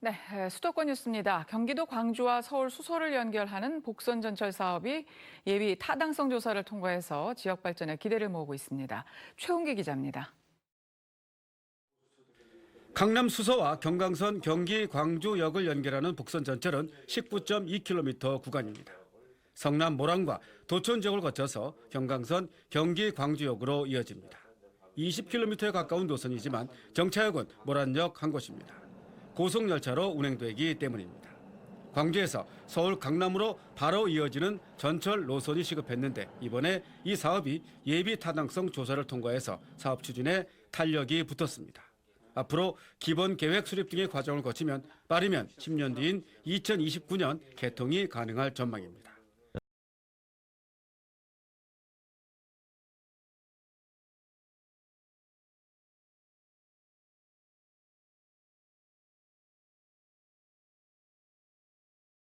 네, 에, 수도권 뉴스입니다. 경기도 광주와 서울 수서를 연결하는 복선 전철 사업이 예비 타당성 조사를 통과해서 지역 발전에 기대를 모으고 있습니다. 최홍기 기자입니다. 강남 수서와 경강선 경기 광주역을 연결하는 복선 전철은 19.2km 구간입니다. 성남 모란과 도촌 지역을 거쳐서 경강선 경기 광주역으로 이어집니다. 20km에 가까운 노선이지만 정차역은 모란역 한 곳입니다. 고속열차로 운행되기 때문입니다. 광주에서 서울 강남으로 바로 이어지는 전철 노선이 시급했는데 이번에 이 사업이 예비 타당성 조사를 통과해서 사업 추진에 탄력이 붙었습니다. 앞으로 기본 계획 수립 등의 과정을 거치면 빠르면 10년 뒤인 2029년 개통이 가능할 전망입니다.